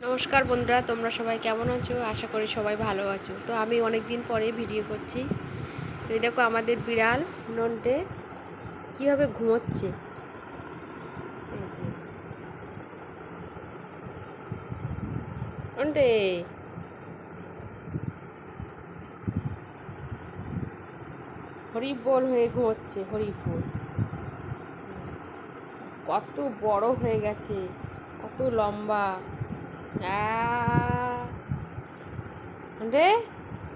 নমস্কার বন্ধুরা, তোমরা সবাই কেমন আছো? আশা করি সবাই ভালো আছো। তো আমি অনেক দিন পরে ভিডিও করছি। তো এই দেখো আমাদের বিড়াল নন্টে কীভাবে ঘুমোচ্ছে। নন্টে! হরিবোল হয়ে ঘুমোচ্ছে, হরিবোল। কত বড় হয়ে গেছে, কত লম্বা! রে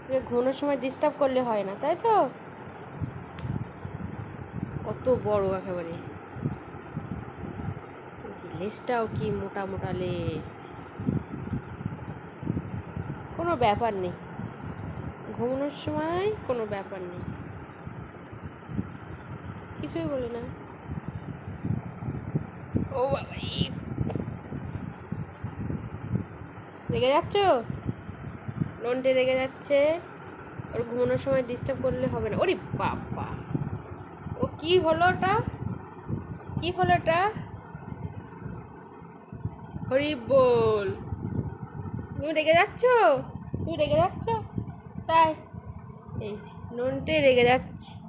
যে ঘুমানোর সময় ডিস্টার্ব করলে হয় না, তাই তো? কত বড় একেবারে। লেজটাও কি মোটা মোটা লেস কোনো ব্যাপার নেই। ঘুমানোর সময় কোনো ব্যাপার নেই। কিছুই বলে না। ও বাবা রে। রেগে যাচ্ছ? নন্টে রেগে যাচ্ছে। ওর ঘুমানোর সময় ডিস্টার্ব করলে হবে না। ওরে বাবা। ও কি হলো ওটা? কি হলো ওটা? হরি বল তুমি রেগে যাচ্ছ? তুমি রেগে যাচ্ছ? তাই। এই রেগে যাচ্ছে।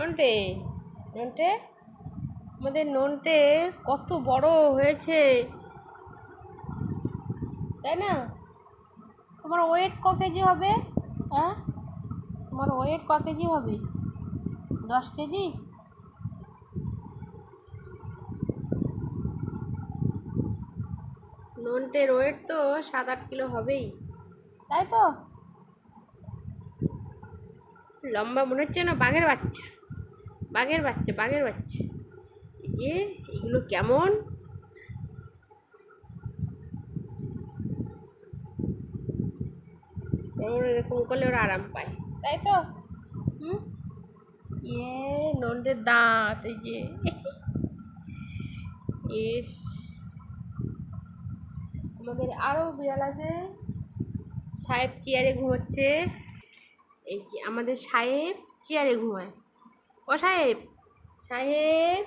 নন্টে নন্টে? আমাদের নন্টে কত বড় হয়েছে। তাই না? তোমার ওয়েট ক কেজি হবে? হ্যাঁ? তোমার ওয়েট ক কেজি হবে? দশ কেজি? নন্টের ওয়েট তো সাত আট কিলো হবেই। তাই তো? লম্বা মনে হচ্ছে না বাঘের বাচ্চা। বাঘের বাচ্চা বাঘের বাচ্চা। এই যে, এগুলো কেমন? এরকম করলে ওরা আরাম পায়। তাই তো? হুম? ইয়ে নন্দের দাঁত, এই যে। ইস। আমাদের আরও বিড়াল আছে। সাহেব চেয়ারে ঘুমোচ্ছে। এই যে, আমাদের সাহেব চেয়ারে ঘুমায়। ও সাহেব। সাহেব?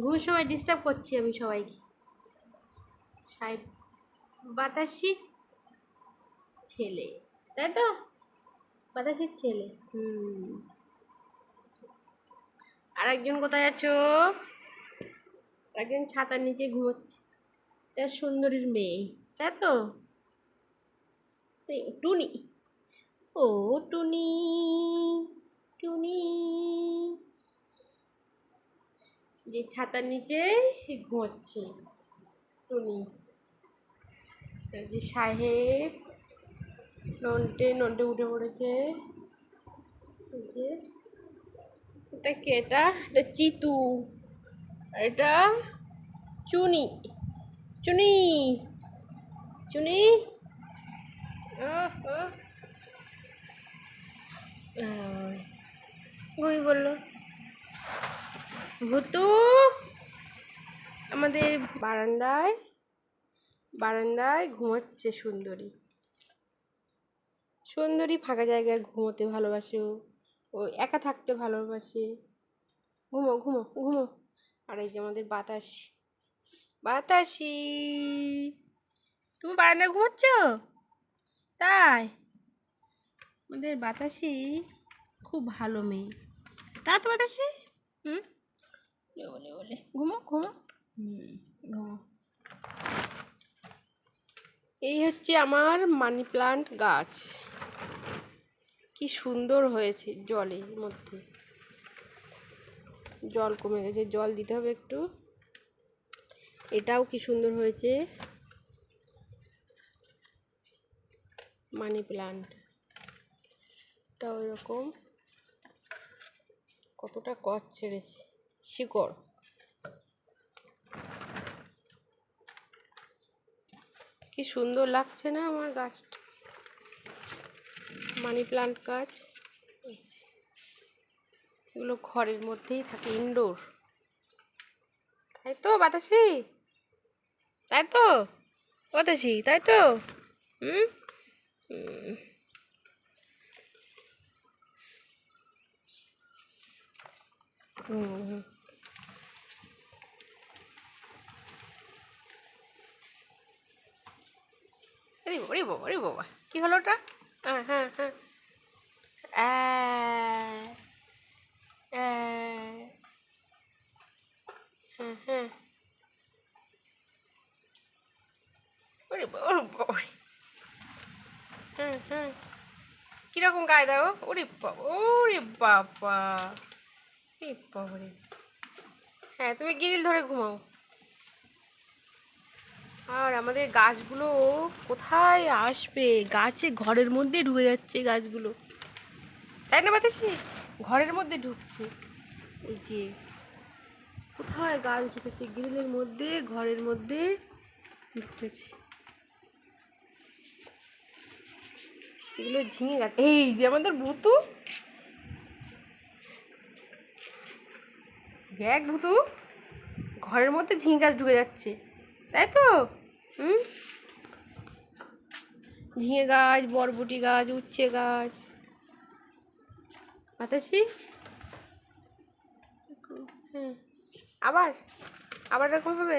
ঘুমের সময় ডিস্টার্ব করছি আমি সবাইকে। সাহেব বাতাসি ছেলে তাই তো? বাতাসির ছেলে। হুম। আর একজন কোথায় আছো? একজন ছাতার নিচে ঘুমোচ্ছে। এটা সুন্দরীর মেয়ে তাই তো? টুনি ও টুনি টুনি। যে ছাতার নিচে ঘুমোচ্ছে টুনি। যে সাহেব নন্টে নন্টে উঠে পড়েছে। যে এটা কে এটা? এটা চিতু। এটা চুনি। চুনি চুনি। আহ, আহ। ঘুমিয়ে বলল। ভুতু! আমাদের বারান্দায় বারান্দায় ঘুমাচ্ছে সুন্দরী। সুন্দরী ফাঁকা জায়গায় ঘুমোতে ভালোবাসে ও একা থাকতে ভালোবাসে। ঘুমো ঘুমো ঘুমো। আর এই যে আমাদের বাতাস। বাতাসি! তুমি বারান্দায় ঘুমোচ্ছ? তাই? আমাদের বাতাসি খুব ভালো মেয়ে। তা তো বাতাসি? হুম? ঘুমো ঘুমো। ঘুমো। এই হচ্ছে আমার মানি প্লান্ট গাছ। কি সুন্দর হয়েছে জলের মধ্যে। জল কমে গেছে, জল দিতে হবে একটু। এটাও কি সুন্দর হয়েছে। Money plant. এটাও এরকম কতটা কচ ছেড়েছে। শিকড়। কি সুন্দর লাগছে না আমার গাছটা? মানি প্লান্ট গাছ। এগুলো ঘরের মধ্যেই থাকে ইনডোর তাই তো, বাতাসি? তাই তো, বাতাসি, তাই তো। হুম। হুম ওরে বাবা, ওরে বাবা কি হলো ওটা? হ্যাঁ হ্যাঁ। হ্যাঁ হ্যাঁ হ্যাঁ। ওরে বাবা, ওরে হুম হুম কীরকম কায়দা ও ওরে বাবা ওরে বাবা। হ্যাঁ তুমি গিরিল ধরে ঘুমাও। আর আমাদের গাছগুলো কোথায় আসবে? গাছে ঘরের মধ্যে ঢুকে যাচ্ছে গাছগুলো। তাই না বাতাসি ঘরের মধ্যে ঢুকছে। এই যে, কোথায় গাছ ঢুকেছে? গ্রিলের মধ্যে, ঘরের মধ্যে ঢুকেছে। এগুলো ঝিঙে গাছ। এই যে আমাদের ভুতু দেখ ভুতু, ঘরের মধ্যে ঝিঙে গাছ ঢুকে যাচ্ছে, তাই তো? হুম? ঝিঙে গাছ, বরবটি গাছ, উচ্ছে গাছ। বাতাসি হুম। আবার? আবার এরকম হবে?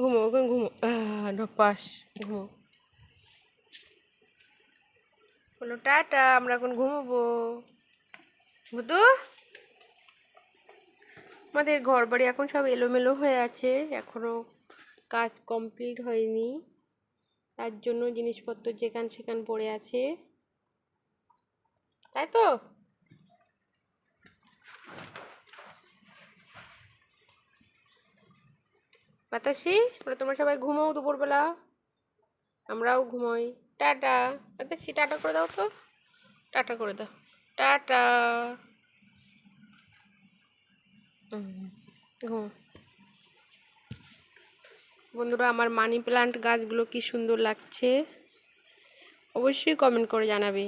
ঘুমো ওখানে ঘুমো। নপাস ঘুমো। বলো টাটা, আমরা এখন ঘুমোবো। বুধু আমাদের ঘর বাড়ি এখন সব এলোমেলো হয়ে আছে, এখনও কাজ কমপ্লিট হয়নি। তার জন্য জিনিসপত্র যেখান সেখান পড়ে আছে। তাই তো? বাতাসি তোমরা সবাই ঘুমাও দুপুরবেলা। আমরাও ঘুমোই। টাটা। বাতাসি, টাটা করে দাও তো। টাটা করে দাও। টাটা হুম, বন্ধুরা আমার মানি প্লান্ট গাছগুলো কি সুন্দর লাগছে? অবশ্যই কমেন্ট করে জানাবে।